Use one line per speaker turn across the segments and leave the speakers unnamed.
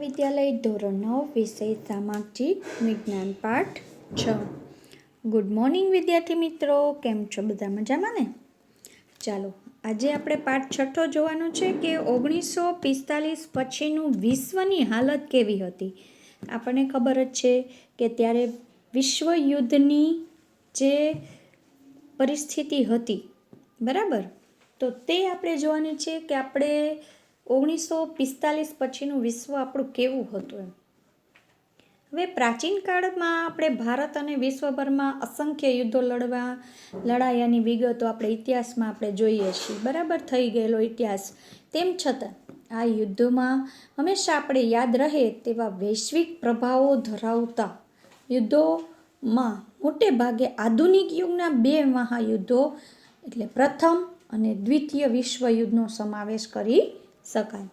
વિદ્યાલય ધોરણ નવ, વિષય સામાજિક વિજ્ઞાન પાઠ છ. ગુડ મોર્નિંગ વિદ્યાર્થી મિત્રો. કેમ છો? બધા મજામાં ને? ચાલો, આજે આપણે પાઠ છઠ્ઠો જોવાનો છે કે ઓગણીસો પિસ્તાલીસ પછીનું વિશ્વની હાલત કેવી હતી? આપણને ખબર જ છે કે ત્યારે વિશ્વ યુદ્ધની જે પરિસ્થિતિ હતી, બરાબર? તો તે આપણે જોવાની છે કે આપણે ઓગણીસો પિસ્તાલીસ પછીનું વિશ્વ આપણું કેવું હતું એમ? હવે પ્રાચીન કાળમાં આપણે ભારત અને વિશ્વભરમાં અસંખ્ય યુદ્ધો લડવા, લડાયાની વિગતો આપણે ઇતિહાસમાં આપણે જોઈએ છીએ. બરાબર થઈ ગયેલો ઇતિહાસ. તેમ છતાં, આ યુદ્ધોમાં હંમેશા આપણે યાદ રહે તેવા વૈશ્વિક પ્રભાવો ધરાવતા યુદ્ધોમાં મોટે ભાગે આધુનિક યુગના બે મહાયુદ્ધો, એટલે પ્રથમ અને દ્વિતીય વિશ્વયુદ્ધનો સમાવેશ કરી શકાય.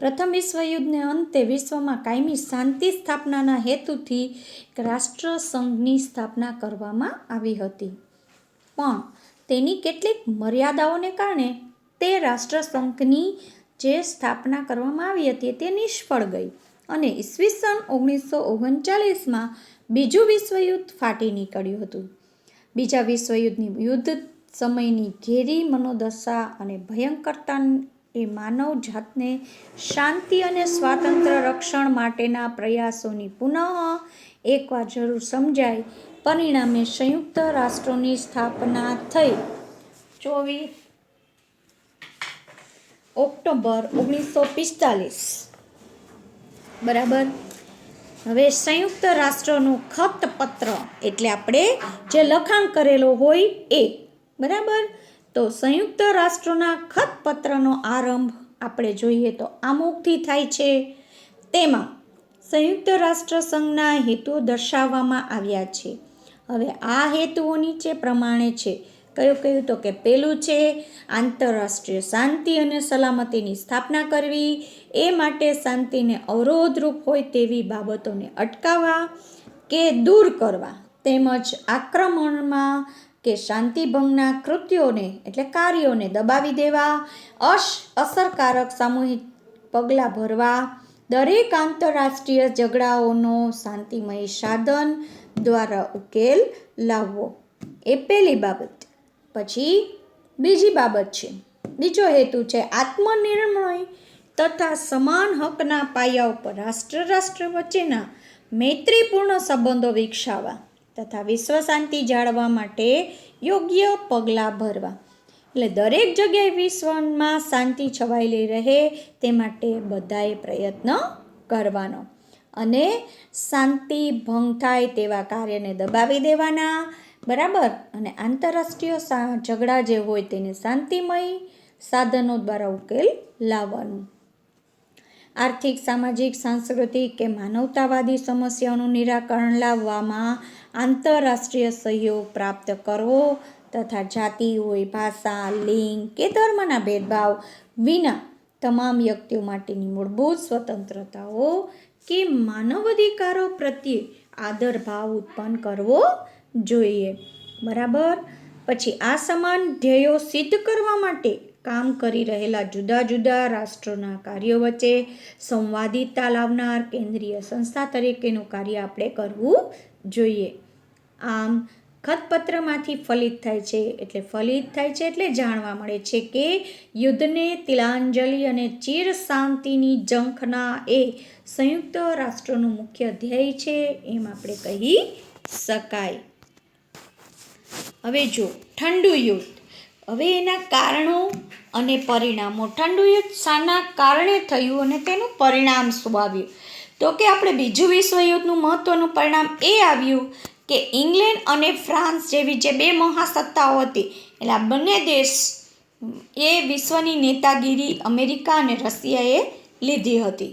પ્રથમ વિશ્વયુદ્ધને અંતે વિશ્વમાં કાયમી શાંતિ સ્થાપનાના હેતુથી રાષ્ટ્રસંઘની સ્થાપના કરવામાં આવી હતી. પણ તેની કેટલીક મર્યાદાઓને કારણે તે રાષ્ટ્રસંઘની જે સ્થાપના કરવામાં આવી હતી તે નિષ્ફળ ગઈ અને ઈસવીસન ઓગણીસો ઓગણચાલીસમાં બીજું વિશ્વયુદ્ધ ફાટી નીકળ્યું હતું. બીજા વિશ્વયુદ્ધની યુદ્ધ સમયની ઘેરી મનોદશા અને ભયંકરતા એ માનવ જાતને શાંતિ અને સ્વાતંત્ર્ય રક્ષણ માટેના પ્રયાસોની પુનઃ એકવાર જરૂર સમજાય, પરિણામે સંયુક્ત રાષ્ટ્રોની સ્થાપના થઈ. ચોવીસ ઓક્ટોબર ઓગણીસો પિસ્તાલીસ. બરાબર? હવે સંયુક્ત રાષ્ટ્રનું ખત પત્ર એટલે આપણે જે લખાણ કરેલો હોય એ. બરાબર? તો સંયુક્ત રાષ્ટ્રોના ખતપત્રનો આરંભ આપણે જોઈએ તો આમુખથી થાય છે. તેમાં સંયુક્ત રાષ્ટ્ર સંઘના હેતુઓ દર્શાવવામાં આવ્યા છે. હવે આ હેતુઓ નીચે પ્રમાણે છે. કયું કહ્યું તો કે પેલું છે, આંતરરાષ્ટ્રીય શાંતિ અને સલામતીની સ્થાપના કરવી. એ માટે શાંતિને અવરોધરૂપ હોય તેવી બાબતોને અટકાવવા કે દૂર કરવા તેમજ આક્રમણમાં કે શાંતિભંગના કૃત્યોને, એટલે કાર્યોને દબાવી દેવા, અશ અસરકારક સામૂહિક પગલાં ભરવા, દરેક આંતરરાષ્ટ્રીય ઝઘડાઓનો શાંતિમય સાધન દ્વારા ઉકેલ લાવવો. એ પહેલી બાબત. પછી બીજી બાબત છે. બીજો હેતુ છે આત્મનિર્ણય તથા સમાન હકના પાયા ઉપર રાષ્ટ્ર રાષ્ટ્ર વચ્ચેના મૈત્રીપૂર્ણ સંબંધો વિકસાવવા. તથા વિશ્વ શાંતિ જાળવવા માટે યોગ્ય પગલાં ભરવા. એટલે દરેક જગ્યાએ વિશ્વમાં શાંતિ છવાયેલી રહે તે માટે બધાએ પ્રયત્ન કરવાનો. અને શાંતિ ભંગ થાય તેવા કાર્યને દબાવી દેવાના, બરાબર? અને આંતરરાષ્ટ્રીય ઝઘડા જે હોય તેને શાંતિમય સાધનો દ્વારા ઉકેલ લાવવાનું. આર્થિક, સામાજિક, સાંસ્કૃતિક કે માનવતાવાદી સમસ્યાઓનું નિરાકરણ લાવવામાં આંતરરાષ્ટ્રીય સહયોગ પ્રાપ્ત કરવો તથા જાતિ, હોય, ભાષા, લિંગ કે ધર્મના ભેદભાવ વિના તમામ વ્યક્તિઓ માટેની મૂળભૂત સ્વતંત્રતાઓ કે માનવ અધિકારો પ્રત્યે આદર ભાવ ઉત્પન્ન કરવો જોઈએ. બરાબર? પછી આ સમાન ધ્યેયો સિદ્ધ કરવા માટે કામ કરી રહેલા જુદા જુદા રાષ્ટ્રોના કાર્યો વચ્ચે સંવાદિતા લાવનાર કેન્દ્રીય સંસ્થા તરીકેનું કાર્ય આપણે કરવું જોઈએ. આમ ખતપત્રમાંથી ફલિત થાય છે, એટલે ફલિત થાય છે એટલે જાણવા મળે છે કે યુદ્ધને તિલાંજલિ અને ચીર શાંતિની ઝંખના એ સંયુક્ત રાષ્ટ્રનું મુખ્ય ધ્યેય છે એમ આપણે કહી શકાય. હવે જો ઠંડુ યુદ્ધ. હવે એના કારણો અને પરિણામો. ઠંડુ યુદ્ધ શાના કારણે થયું અને તેનું પરિણામ શું આવ્યું તો કે આપણે બીજું વિશ્વયુદ્ધનું મહત્ત્વનું પરિણામ એ આવ્યું કે ઇંગ્લેન્ડ અને ફ્રાન્સ જેવી જે બે મહાસત્તાઓ હતી, એટલે આ બંને દેશ એ વિશ્વની નેતાગીરી અમેરિકા અને રશિયાએ લીધી હતી.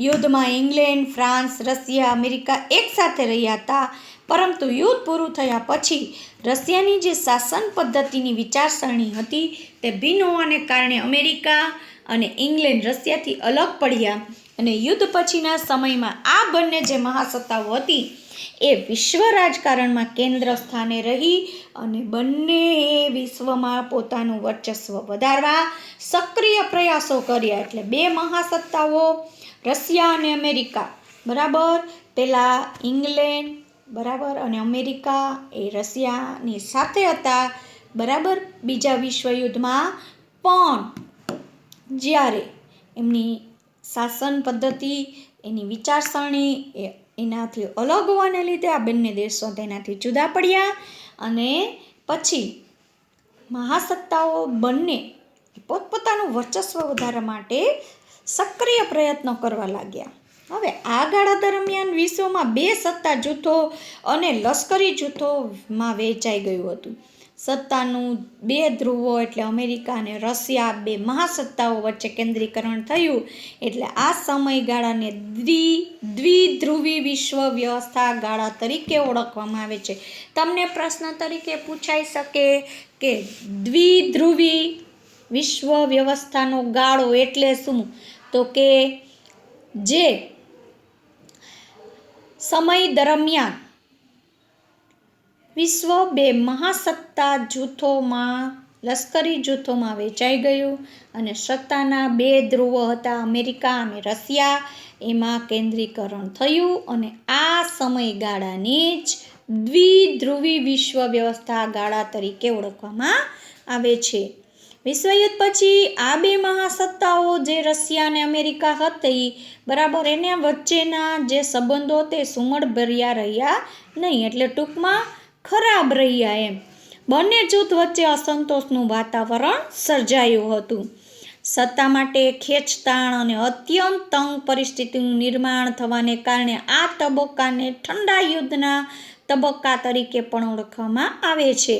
યુદ્ધમાં ઇંગ્લેન્ડ, ફ્રાન્સ, રશિયા, અમેરિકા એકસાથે રહ્યા હતા, પરંતુ યુદ્ધ પૂરું થયા પછી રશિયાની જે શાસન પદ્ધતિની વિચારસરણી હતી, તે ભિન્ન હોવાને કારણે અમેરિકા અને ઇંગ્લેન્ડ રશિયાથી અલગ પડ્યા અને યુદ્ધ પછીના સમયમાં આ બંને જે મહાસત્તાઓ હતી એ વિશ્વ રાજકારણમાં કેન્દ્ર સ્થાને રહી અને બંને વિશ્વમાં પોતાનું વર્ચસ્વ વધારવા સક્રિય પ્રયાસો કર્યા. એટલે બે મહાસત્તાઓ, રશિયા અને અમેરિકા. બરાબર? પેલા ઇંગ્લેન્ડ, બરાબર? અને અમેરિકા એ રશિયાની સાથે હતા. બરાબર? બીજા વિશ્વયુદ્ધમાં પણ જ્યારે એમની શાસન પદ્ધતિ, એની વિચારસરણી એ એનાથી અલગ હોવાને લીધે આ બંને દેશો તેનાથી જુદા પડ્યા અને પછી મહાસત્તાઓ બંને પોતપોતાનું વર્ચસ્વ વધારવા માટે સક્રિય પ્રયત્નો કરવા લાગ્યા. હવે આ ગાળા દરમિયાન વિશ્વમાં બે સત્તા જૂથો અને લશ્કરી જૂથોમાં વહેંચાઈ ગયું હતું. સત્તાનું બે ધ્રુવો એટલે અમેરિકા અને રશિયા બે મહાસત્તાઓ વચ્ચે કેન્દ્રીકરણ થયું. એટલે આ સમયગાળાને દ્વિ, દ્વિધ્રુવી વિશ્વ વ્યવસ્થા ગાળા તરીકે ઓળખવામાં આવે છે. તમને પ્રશ્ન તરીકે પૂછાઈ શકે કે દ્વિધ્રુવી વિશ્વ વ્યવસ્થાનો ગાળો એટલે શું? તો કે જે સમય દરમિયાન વિશ્વ બે મહાસત્તા જૂથોમાં, લશ્કરી જૂથોમાં વેચાઈ ગયું અને સત્તાના બે ધ્રુવો હતા, અમેરિકા અને રશિયા. એમાં કેન્દ્રીકરણ થયું અને આ સમયગાળાને જ દ્વિધ્રુવી વિશ્વ વ્યવસ્થા ગાળા તરીકે ઓળખવામાં આવે છે. વિશ્વયુદ્ધ પછી આ બે મહાસત્તાઓ જે રશિયા અને અમેરિકા હતી, બરાબર એને વચ્ચેના જે સંબંધો તે સુમળભર્યા રહ્યા નહીં. એટલે ટૂંકમાં ખરાબ રહ્યા એમ. બંને જૂથ વચ્ચે અસંતોષનું વાતાવરણ સર્જાયું હતું. સત્તા માટે ખેંચતાણ અને અત્યંત તંગ પરિસ્થિતિનું નિર્માણ થવાને કારણે આ તબક્કાને ઠંડા યુદ્ધના તબક્કા તરીકે પણ ઓળખવામાં આવે છે.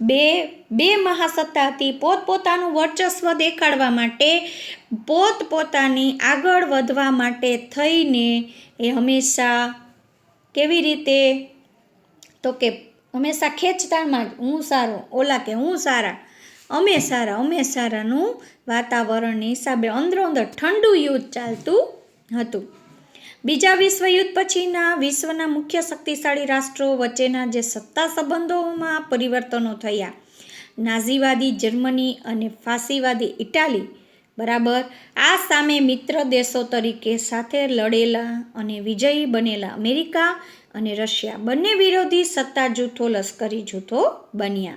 બે બે મહાસત્તાથી પોતપોતાનું વર્ચસ્વ દેખાડવા માટે, પોતપોતાની આગળ વધવા માટે થઈને એ હંમેશા કેવી રીતે, તો કે હંમેશા ખેંચતાણમાં જ હું સારો, ઓલા કે હું સારા. અમે સારા, અમે સારાનું વાતાવરણની હિસાબે અંદરો અંદર ઠંડુ યુદ્ધ ચાલતું હતું. બીજા વિશ્વયુદ્ધ પછીના વિશ્વના મુખ્ય શક્તિશાળી રાષ્ટ્રો વચ્ચેના જે સત્તા સંબંધોમાં પરિવર્તનો થયા. નાઝીવાદી જર્મની અને ફાસીવાદી ઇટાલી, બરાબર? આ સામે મિત્ર દેશો તરીકે સાથે લડેલા અને વિજયી બનેલા અમેરિકા અને રશિયા. બંને વિરોધી સત્તા જૂથો લશ્કરી જૂથો બન્યા.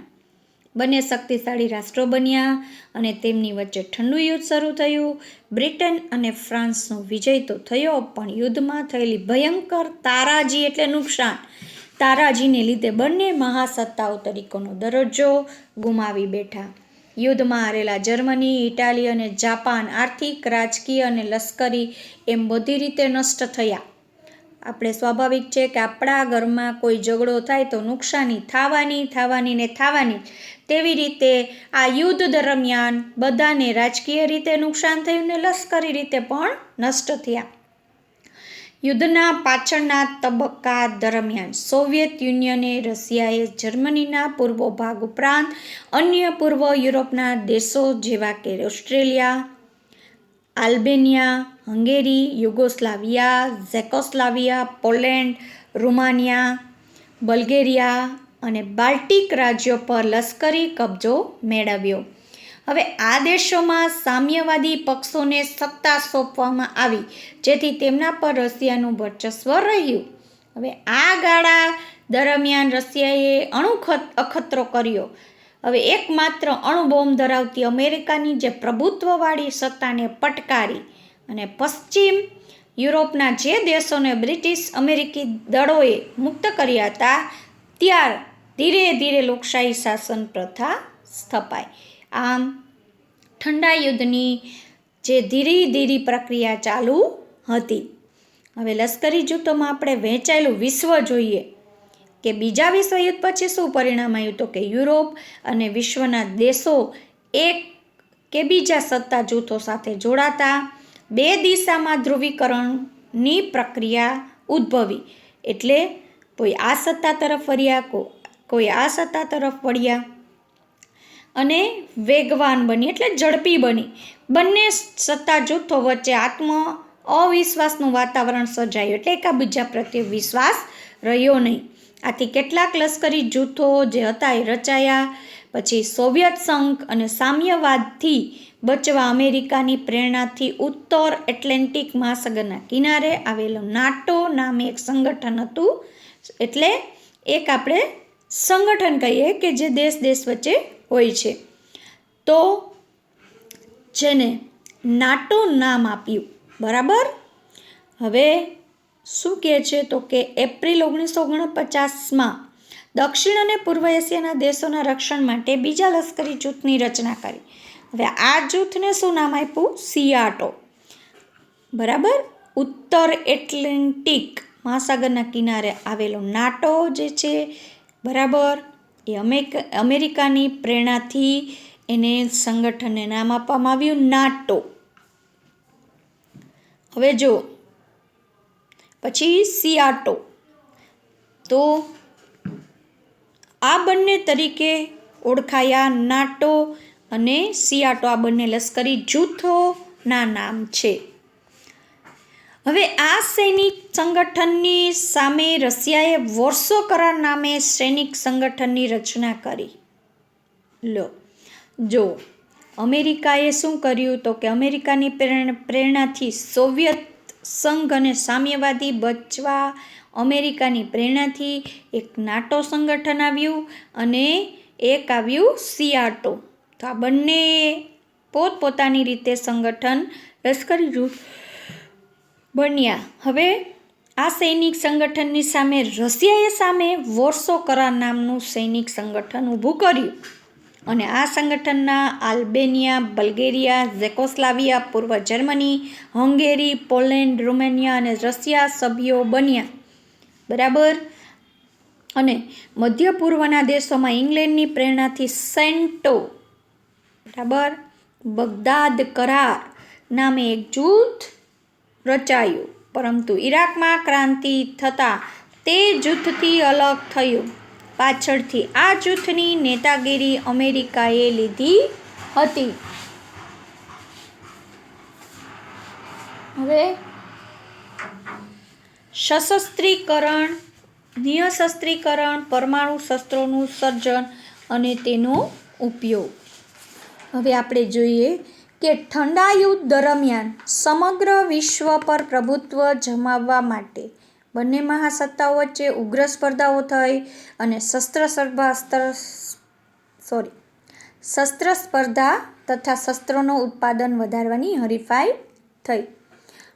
બંને શક્તિશાળી રાષ્ટ્રો બન્યા અને તેમની વચ્ચે ઠંડુ યુદ્ધ શરૂ થયું. બ્રિટન અને ફ્રાન્સનો વિજય તો થયો, પણ યુદ્ધમાં થયેલી ભયંકર તારાજી એટલે નુકસાન. તારાજીને લીધે બંને મહાસત્તાઓ તરીકેનો દરજ્જો ગુમાવી બેઠા. યુદ્ધમાં હારેલા જર્મની, ઇટાલી અને જાપાન આર્થિક, રાજકીય અને લશ્કરી એમ બધી રીતે નષ્ટ થયા. આપણે સ્વાભાવિક છે કે આપણા ઘરમાં કોઈ ઝઘડો થાય તો નુકસાની થવાની થવાની ને થવાની. તેવી રીતે આ યુદ્ધ દરમિયાન બધાને રાજકીય રીતે નુકસાન થયું ને લશ્કરી રીતે પણ નષ્ટ થયા. યુદ્ધના પાછળના તબક્કા દરમિયાન સોવિયત યુનિયને રશિયાએ જર્મનીના પૂર્વ ભાગ ઉપરાંત અન્ય પૂર્વ યુરોપના દેશો જેવા કે Australia Albania, Hungary, Yugoslavia, Czechoslovakia, Poland, Rumania, Bulgaria અને બાલ્ટિક રાજ્યો પર લશ્કરી કબજો મેળવ્યો. હવે આ દેશોમાં સામ્યવાદી પક્ષોને સત્તા સોંપવામાં આવી, જેથી તેમના પર રશિયાનું વર્ચસ્વ રહ્યું. હવે આ ગાળા દરમિયાન રશિયાએ અણુ અખતરો કર્યો. હવે એકમાત્ર અણુબોમ્બ ધરાવતી અમેરિકાની જે પ્રભુત્વવાળી સત્તાને પટકારી અને પશ્ચિમ યુરોપના જે દેશોને બ્રિટિશ અમેરિકી દળોએ મુક્ત કર્યા હતા, ત્યાર ધીરે ધીરે લોકશાહી શાસન પ્રથા સ્થપાઈ આમ, ઠંડા યુદ્ધની જે ધીરે ધીરે પ્રક્રિયા ચાલુ હતી. હવે લશ્કરી જૂથોમાં આપણે વહેંચાયેલું વિશ્વ જોઈએ. કે બીજા વિશ્વયુદ્ધ પછી શું પરિણામ આવ્યું તો કે યુરોપ અને વિશ્વના દેશો એક કે બીજા સત્તા જૂથો સાથે જોડાતા, બે દિશામાં ધ્રુવીકરણની પ્રક્રિયા ઉદ્ભવી. એટલે કોઈ આ સત્તા તરફ વળ્યા કોઈ આ સત્તા તરફ વળ્યા. અને વેગવાન બની, એટલે ઝડપી બની. બંને સત્તા જૂથો વચ્ચે આત્મ અવિશ્વાસનું વાતાવરણ સર્જાયું, એટલે એકાબીજા પ્રત્યે વિશ્વાસ રહ્યો નહીં. આથી કેટલાક લશ્કરી જૂથો જે હતા એ રચાયા, પછી સોવિયત સંઘ અને સામ્યવાદથી બચવા અમેરિકાની પ્રેરણાથી ઉત્તર એટલાન્ટિક મહાસાગરના કિનારે આવેલો નાટો નામે એક સંગઠન હતું. એટલે એક આપણે સંગઠન કહીએ કે જે દેશ દેશ વચ્ચે હોય છે. તો જેને નાટો નામ આપ્યું, બરાબર? હવે શું કહે છે? તો કે એપ્રિલ ઓગણીસો ઓગણપચાસમાં દક્ષિણ અને પૂર્વ એશિયાના દેશોના રક્ષણ માટે બીજા લશ્કરી જૂથની રચના કરી. હવે આ જૂથને શું નામ આપ્યું? સિયાટો. બરાબર? ઉત્તર એટલાન્ટિક મહાસાગરના કિનારે આવેલો નાટો જે છે, બરાબર? એ અમેરિકાની પ્રેરણાથી એને સંગઠનને નામ આપવામાં આવ્યું નાટો. હવે જો પછી સિયાટો તો આ બંને તરીકે ઓળખાયા નાટો અને સિયાટો આ બંને લશ્કરી જૂથોના નામ છે. હવે આ સૈનિક સંગઠનની સામે રશિયાએ વોર્સો કરાર નામે સૈનિક સંગઠનની રચના કરી. લો, જો અમેરિકાએ શું કર્યું? તો કે અમેરિકાની પ્રેરણા પ્રેરણાથી સોવિયત સંઘ અને સામ્યવાદી બચવા અમેરિકાની પ્રેરણાથી એક નાટો સંગઠન આવ્યું અને એક આવ્યું સિયાટો. તો આ બંને પોતપોતાની રીતે સંગઠન લશ્કરી જૂથ બન્યા. હવે આ સૈનિક સંગઠનની સામે રશિયાએ સામે વોર્સો કરાર નામનું સૈનિક સંગઠન ઊભું કર્યું. અને આ સંગઠનના આલ્બેનિયા, બલ્ગેરિયા, ઝેકોસ્લાવિયા, પૂર્વ જર્મની, હંગેરી, પોલેન્ડ, રોમેનિયા અને રશિયા સભ્યો બન્યા. બરાબર? અને મધ્ય પૂર્વના દેશોમાં ઇંગ્લેન્ડની પ્રેરણાથી સેન્ટો, બરાબર? બગદાદ કરાર નામે એક જૂથ રચાયું. પરંતુ ઈરાકમાં ક્રાંતિ થતાં તે જૂથથી અલગ થયું. પાછળથી આ જૂથની નેતાગીરી અમેરિકાએ લીધી હતી. હવે સશસ્ત્રીકરણ નિયશસ્ત્રીકરણ પરમાણુ શસ્ત્રોનું સર્જન અને તેનો ઉપયોગ. હવે આપણે જોઈએ કે ઠંડા યુદ્ધ દરમિયાન સમગ્ર વિશ્વ પર પ્રભુત્વ જમાવવા માટે બંને મહાસત્તાઓ વચ્ચે ઉગ્ર સ્પર્ધાઓ થઈ અને શસ્ત્ર સર્ભાસ્ત્ર સોરી, શસ્ત્ર સ્પર્ધા તથા શસ્ત્રોનું ઉત્પાદન વધારવાની હરીફાઈ થઈ.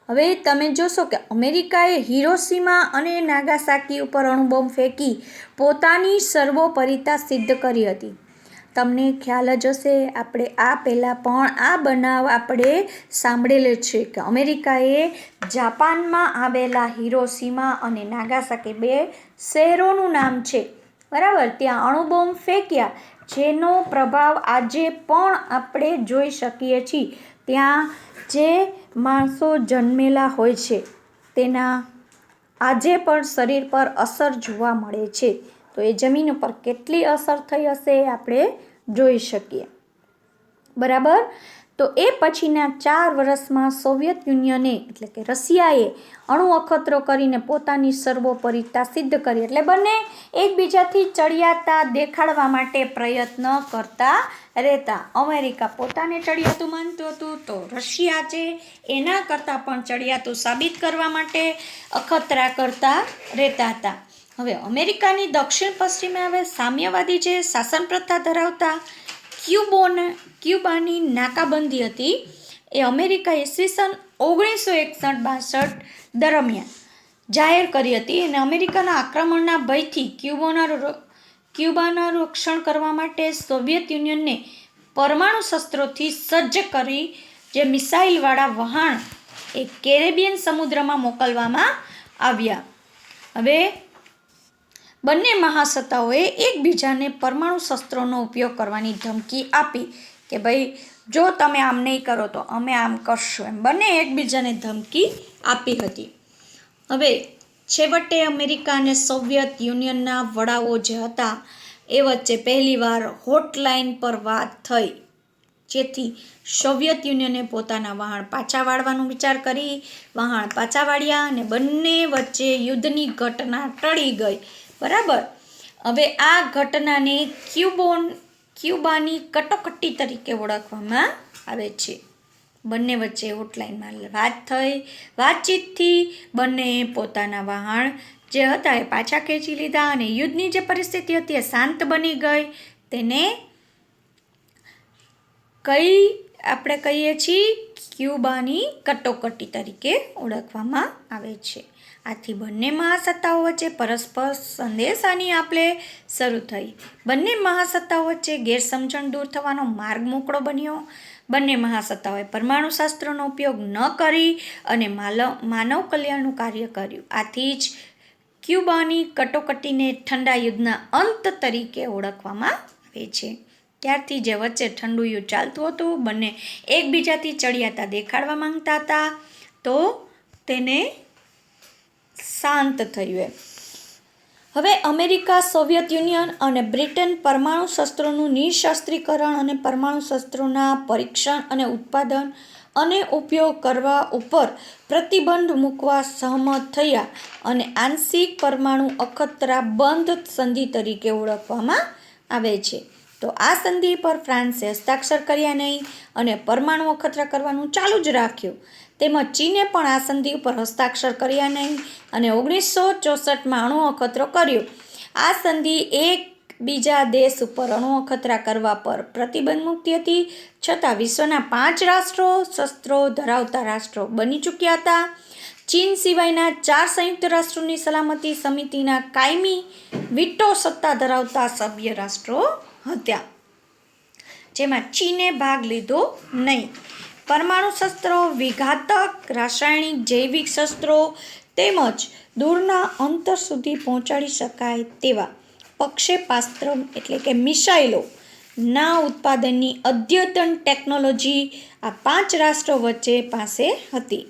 હવે તમે જોશો કે અમેરિકાએ હિરોશીમા અને નાગાસાકી ઉપર અણુબોમ્બ ફેંકી પોતાની સર્વોપરિતા સિદ્ધ કરી હતી. તમને ખ્યાલ જ હશે, આપણે આ પહેલાં પણ આ બનાવ આપણે સાંભળેલો છે કે અમેરિકાએ જાપાનમાં આવેલા હિરોસીમા અને નાગાસાકી બે શહેરોનું નામ છે. બરાબર, ત્યાં અણુબોમ્બ ફેંક્યા, જેનો પ્રભાવ આજે પણ આપણે જોઈ શકીએ છીએ. ત્યાં જે માણસો જન્મેલા હોય છે, તેના આજે પણ શરીર પર અસર જોવા મળે છે. તો એ જમીન ઉપર કેટલી અસર થઈ હશે એ આપણે જોઈ શકીએ. બરાબર? તો એ પછીના ચાર વર્ષમાં સોવિયત યુનિયને, એટલે કે રશિયાએ અણુ અખતરો કરીને પોતાની સર્વોપરિતા સિદ્ધ કરી, એટલે બંને એકબીજાથી ચડિયાતા દેખાડવા માટે પ્રયત્ન કરતા રહેતા. અમેરિકા પોતાને ચડિયાતું માનતું હતું, તો રશિયા છે એના કરતાં પણ ચડિયાતું સાબિત કરવા માટે અખતરા કરતા રહેતા હતા. હવે અમેરિકાની દક્ષિણ પશ્ચિમે હવે સામ્યવાદી જે શાસન પ્રથા ધરાવતા ક્યુબોન, ક્યુબાની નાકાબંધી હતી, એ અમેરિકા ઈસવીસન ઓગણીસો એકસઠ બાસઠ દરમિયાન જાહેર કરી હતી અને અમેરિકાના આક્રમણના ભયથી ક્યુબોના ક્યુબાના રક્ષણ કરવા માટે સોવિયત યુનિયનને પરમાણુ શસ્ત્રોથી સજ્જ કરી, જે મિસાઇલવાળા વહાણ એ કેરેબિયન સમુદ્રમાં મોકલવામાં આવ્યા. હવે બંને મહાસત્તાઓએ એકબીજાને પરમાણુ શસ્ત્રોનો ઉપયોગ કરવાની ધમકી આપી કે ભાઈ, જો તમે આમ નહીં કરો તો અમે આમ કરશું એમ. બંને એકબીજાને ધમકી આપી હતી. હવે છેવટે અમેરિકા અને સોવિયત યુનિયનના વડાઓ જે હતા એ વચ્ચે પહેલીવાર હોટલાઇન પર વાત થઈ. જેથી સોવિયત યુનિયને પોતાના વહાણ પાછા વાળવાનો વિચાર કરી વહાણ પાછા વાળ્યા અને બંને વચ્ચે યુદ્ધની ઘટના ટળી ગઈ. બરાબર? હવે આ ઘટનાને ક્યુબોન, ક્યુબાની કટોકટી તરીકે ઓળખવામાં આવે છે. બંને વચ્ચે હોટલાઇનમાં વાત થઈ. વાતચીતથી બંનેએ પોતાના વહાણ જે હતા એ પાછા ખેંચી લીધા અને યુદ્ધની જે પરિસ્થિતિ હતી એ શાંત બની ગઈ. તેને કઈ, આપણે કહીએ છીએ, ક્યુબાની કટોકટી તરીકે ઓળખવામાં આવે છે. આથી બંને મહાસત્તાઓ વચ્ચે પરસ્પર સંદેશાની આપલે શરૂ થઈ. બંને મહાસત્તાઓ વચ્ચે ગેરસમજણ દૂર થવાનો માર્ગ મોકળો બન્યો. બંને મહાસત્તાઓએ પરમાણુ શાસ્ત્રનો ઉપયોગ ન કરી અને માનવ કલ્યાણનું કાર્ય કર્યું. આથી જ ક્યુબાની કટોકટીને ઠંડા યુદ્ધના અંત તરીકે ઓળખવામાં આવે છે. ત્યારથી જે વચ્ચે ઠંડુ યુદ્ધ ચાલતું હતું, બંને એકબીજાથી ચડિયાતા દેખાડવા માંગતા હતા, તો તેને શાંત થયું એમ. હવે અમેરિકા, સોવિયત યુનિયન અને બ્રિટન પરમાણુ શસ્ત્રોનું નિઃશસ્ત્રીકરણ અને પરમાણુ શસ્ત્રોના પરીક્ષણ અને ઉત્પાદન અને ઉપયોગ કરવા ઉપર પ્રતિબંધ મૂકવા સહમત થયા અને આંશિક પરમાણુ અખતરા બંધ સંધિ તરીકે ઓળખવામાં આવે છે. તો આ સંધિ પર ફ્રાન્સે હસ્તાક્ષર કર્યા નહીં અને પરમાણુ અખતરા કરવાનું ચાલુ જ રાખ્યું. તેમજ ચીને પણ આ સંધિ ઉપર હસ્તાક્ષર કર્યા નહીં અને ઓગણીસો ચોસઠમાં અણુ અખતરો કર્યો. આ સંધિ એક બીજા દેશ ઉપર અણુ અખતરા કરવા પર પ્રતિબંધ મૂકતી હતી, છતાં વિશ્વના પાંચ રાષ્ટ્રો શસ્ત્રો ધરાવતા રાષ્ટ્રો બની ચૂક્યા હતા. ચીન સિવાયના ચાર સંયુક્ત રાષ્ટ્રોની સલામતી સમિતિના કાયમી વિટો સત્તા ધરાવતા સભ્ય રાષ્ટ્રો હતા. જેમાં ચીને ભાગ લીધો નહીં. પરમાણુ શસ્ત્રો, વિઘાતક, રાસાયણિક, જૈવિક શસ્ત્રો તેમજ દૂરના અંતર સુધી પહોંચાડી શકાય તેવા પક્ષેપાસ્ત્ર એટલે કે મિસાઇલો ના ઉત્પાદનની અદ્યતન ટેકનોલોજી આ પાંચ રાષ્ટ્રો વચ્ચે પાસે હતી.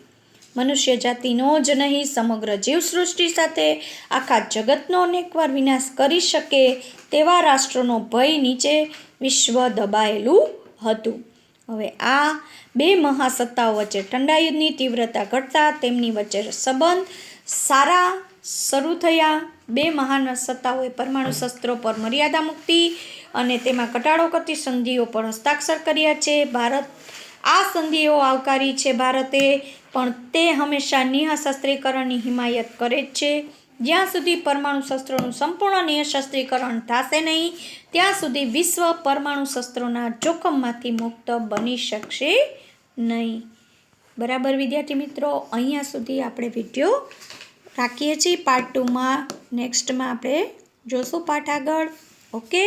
મનુષ્ય જાતિનો જ નહીં, સમગ્ર જીવસૃષ્ટિ સાથે આખા જગતનો અનેકવાર વિનાશ કરી શકે તેવા રાષ્ટ્રોનો ભય નીચે વિશ્વ દબાયેલું હતું. હવે આ બે મહાસત્તાઓ વચ્ચે ઠંડા યુદ્ધની તીવ્રતા ઘટતા તેમની વચ્ચે સંબંધ સારા શરૂ થયા. બે મહાન સત્તાઓએ પરમાણુ શસ્ત્રો પર મર્યાદા મૂકતી અને તેમાં ઘટાડો કરતી સંધિઓ પર હસ્તાક્ષર કર્યા છે. ભારત આ સંધિઓ આવકારી છે. ભારતે પણ તે હંમેશા નિઃશસ્ત્રીકરણની હિમાયત કરે જ છે. જ્યાં સુધી પરમાણુ શસ્ત્રોનું સંપૂર્ણ નિઃશસ્ત્રીકરણ થશે નહીં, ત્યાં સુધી વિશ્વ પરમાણુ શસ્ત્રોના જોખમમાંથી મુક્ત બની શકશે નહીં. બરાબર, વિદ્યાર્થી મિત્રો? અહીંયા સુધી આપણે વીડિયો રાખીએ છીએ પાર્ટ ટુમાં નેક્સ્ટમાં આપણે જોશું પાઠ આગળ. ઓકે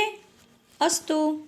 અસ્તુ.